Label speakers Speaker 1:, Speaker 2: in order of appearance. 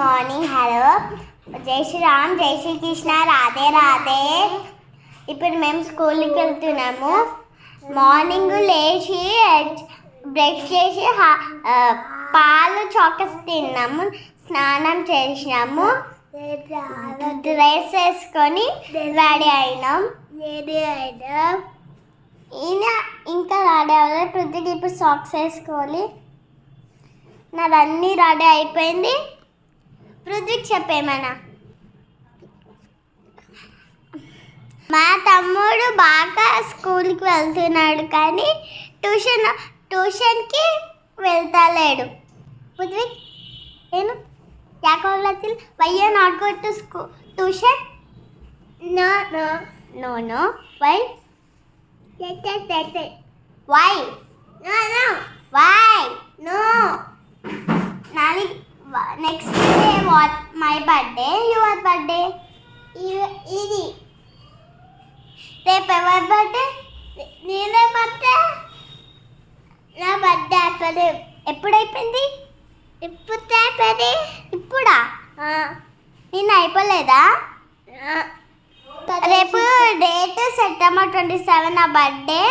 Speaker 1: Morning hello జై శ్రీరామ్ జై శ్రీకృష్ణ రాధే రాధే. ఇప్పుడు మేము స్కూల్కి వెళ్తున్నాము. మార్నింగ్ లేచి బ్రష్ చేసి పాలు చాకస్ తిన్నాము. స్నానం చేసినాము. డ్రెస్ వేసుకొని రెడీ అయినాం. రెడీ అయినాం. ఈయన ఇంకా రెడీ అవ్వలేదు. ఇప్పుడు సాక్స్ వేసుకోవాలి నాదన్నీ రెడీ అయిపోయింది. పృథ్వీకి చెప్పేమన్నా? మా తమ్ముడు బాగా స్కూల్కి వెళ్తున్నాడు కానీ ట్యూషన్ ట్యూషన్కి వెళ్తలేడు. పృథ్వీ నేను యాకోలతిల్ why not go to school tuition? No no no no. Why why no no next day what my birthday your birthday ఇది. రేపు ఎవరి బర్త్డే నేనే బర్త్డే నా బర్త్డే అయిపోయింది ఎప్పుడైపోయింది? ఇప్పుడు అయిపోయింది? ఇప్పుడా? నేను అయిపోలేదా? రేపు డేట్ సెప్టెంబర్ ట్వంటీ సెవెన్ నా బర్త్డే